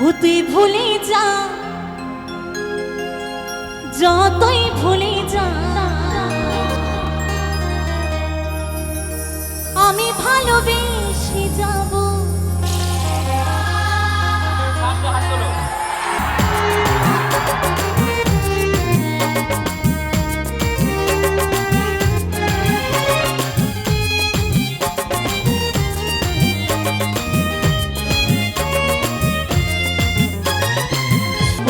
ও তুই ভুলে যা। যতই ভুলে যা। আমি ভালোবেসে যাব।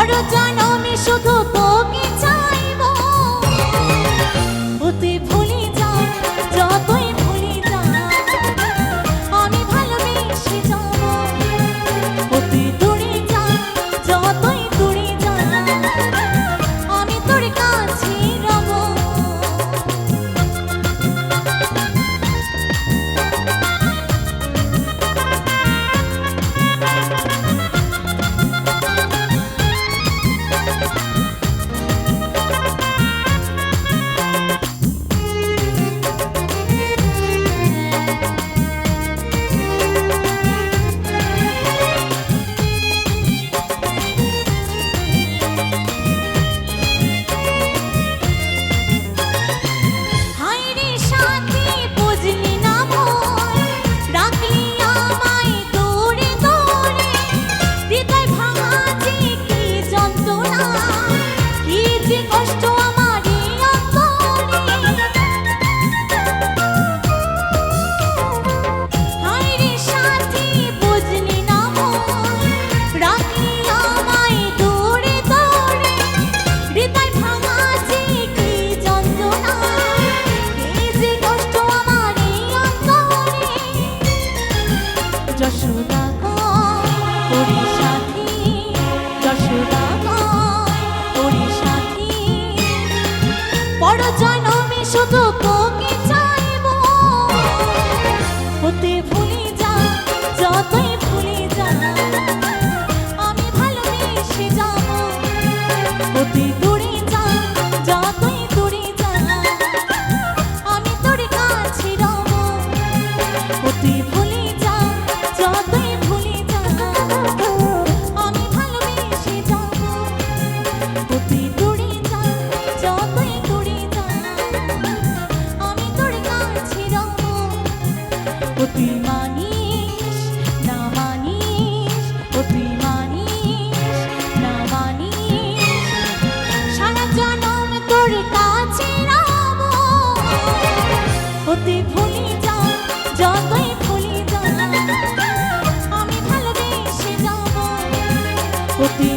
পর জনমে শুধু তোকে যশোদা ওরে সাথী, যশোদা ওরে সাথী। পর জনমে শুধু তোকে চাইব, হতে ভুলে যা, যতই ভুলে যা, আমি ভালোবেসে যাব। হতে ও তুই মানিস, না মানিস ও তুই মানিস, না মানিস। সারা জনম তোর কাছে রাব। ও তুই ভুলি যা, যতই ভুলি যা, আমি ভালোবেসে যাব। ও তুই